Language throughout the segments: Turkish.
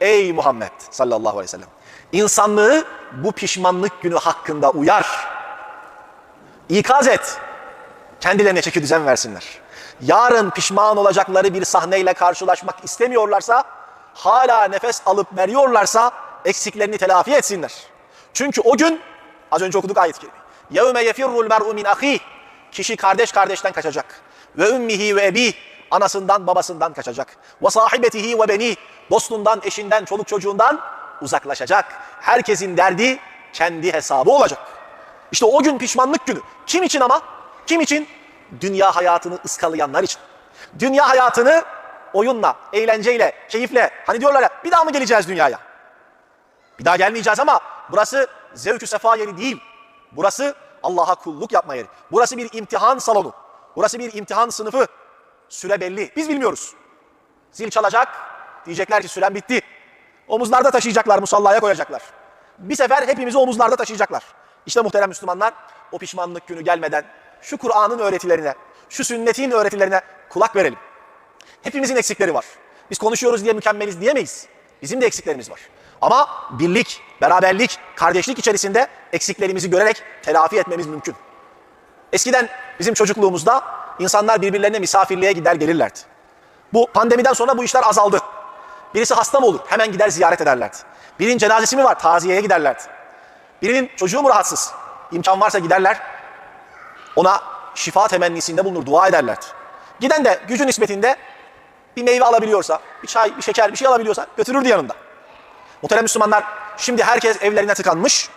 Ey Muhammed sallallahu aleyhi ve sellem. İnsanlığı bu pişmanlık günü hakkında uyar. İkaz et. Kendilerine çeki düzen versinler. Yarın pişman olacakları bir sahneyle karşılaşmak istemiyorlarsa, hala nefes alıp veriyorlarsa eksiklerini telafi etsinler. Çünkü o gün, az önce okuduk ayet-i kerime. يَوْمَ يَفِرُّ الْمَرْءُ مِنْ أَخِيهِ Kişi kardeş kardeşten kaçacak. Ve ümmihi ve ebi anasından babasından kaçacak. Ve sahibetihi ve beni dostundan, eşinden, çoluk çocuğundan uzaklaşacak. Herkesin derdi kendi hesabı olacak. İşte o gün pişmanlık günü. Kim için ama? Kim için? Dünya hayatını ıskalayanlar için. Dünya hayatını oyunla, eğlenceyle, keyifle. Hani diyorlar ya bir daha mı geleceğiz dünyaya? Bir daha gelmeyeceğiz ama burası zevkü sefa yeri değil. Burası Allah'a kulluk yapma yeri. Burası bir imtihan salonu. Burası bir imtihan sınıfı. Süre belli. Biz bilmiyoruz. Zil çalacak. Diyecekler ki süren bitti. Omuzlarda taşıyacaklar, musallaya koyacaklar. Bir sefer hepimizi omuzlarda taşıyacaklar. İşte muhterem Müslümanlar o pişmanlık günü gelmeden şu Kur'an'ın öğretilerine, şu sünnetin öğretilerine kulak verelim. Hepimizin eksikleri var. Biz konuşuyoruz diye mükemmeliz diyemeyiz. Bizim de eksiklerimiz var. Ama birlik, beraberlik, kardeşlik içerisinde eksiklerimizi görerek telafi etmemiz mümkün. Eskiden bizim çocukluğumuzda insanlar birbirlerine misafirliğe gider gelirlerdi. Bu pandemiden sonra bu işler azaldı. Birisi hasta mı olur? Hemen gider ziyaret ederlerdi. Birinin cenazesi mi var? Taziyeye giderlerdi. Birinin çocuğu mu rahatsız? İmkan varsa giderler. Ona şifa temennisinde bulunur, dua ederlerdi. Giden de gücü nispetinde bir meyve alabiliyorsa, bir çay, bir şeker, bir şey alabiliyorsa götürürdü yanında. Muhterem Müslümanlar, şimdi herkes evlerine tıkanmış,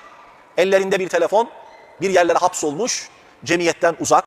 ellerinde bir telefon, bir yerlere hapsolmuş, cemiyetten uzak,